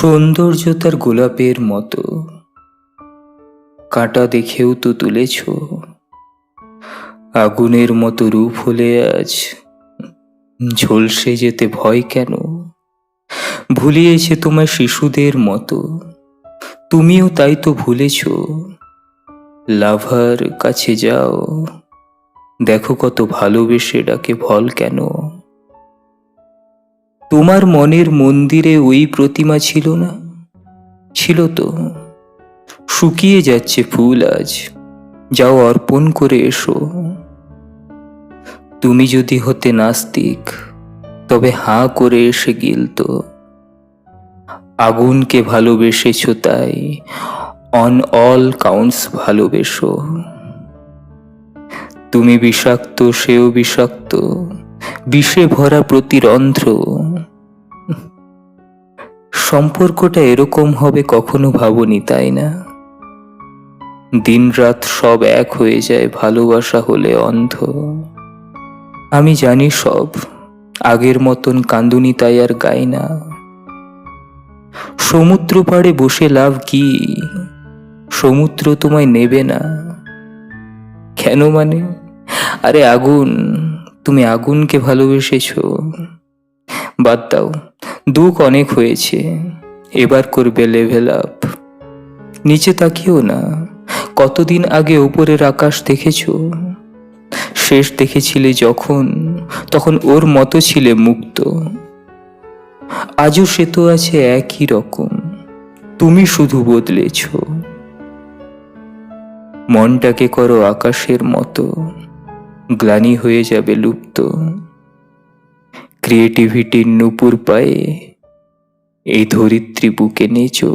সৌন্দর্য তার গোলাপের মতো। কাঁটা দেখেও তো তুলেছ। আগুনের মতো রূপ হলে আজ ঝলসে যেতে ভয় কেন? ভুলিয়েছে তোমায় শিশুদের মতো। তুমিও তাই তো ভুলেছ। লাভার কাছে যাও। দেখো কত ভালোবেসে ডাকে ভল কেন? তোমার মনের মন্দিরে ওই প্রতিমা ছিল না? ছিল তো। শুকিয়ে যাচ্ছে ফুল আজ। যাও অর্পণ করে এসো। তুমি যদি হতে নাস্তিক, তবে হাঁ করে এসে গিলত। আগুনকে ভালোবেসেছ তাই অন অল কাউন্টস ভালোবেসো। তুমি বিষাক্ত, সেও বিষাক্ত, বিষে ভরা প্রতিরন্ধ্র। সম্পর্কটা এরকম হবে কখনো ভাবনি, তাই না? দিনরাত সব এক হয়ে যায়, ভালোবাসা হলে অন্ধ। আমি জানি সব, আগের মতন কান্দুনি তাই আর গাই না। সমুদ্র পাড়ে বসে লাভ কি? সমুদ্র তোমায় নেবে না। কেন মানে? আরে আগুন, তুমি আগুনকে ভালোবেসেছ। বাদ দাও। দুঃখ অনেক হয়েছে, এবার করবে লেভেল আপ নিচে তাকিও না, কতদিন আগে উপরের আকাশ দেখেছ? শেষ দেখেছিলে যখন, তখন ওর মতো ছিলে মুক্ত। আজও সে তো আছে একই রকম, তুমি শুধু বদলেছ। মনটাকে করো আকাশের মতো, গ্লানি হয়ে যাবে লুপ্ত। ক্রিয়েটিভিটির নুপুর পায়ে এই ধরিত্রী বুকে নেচো।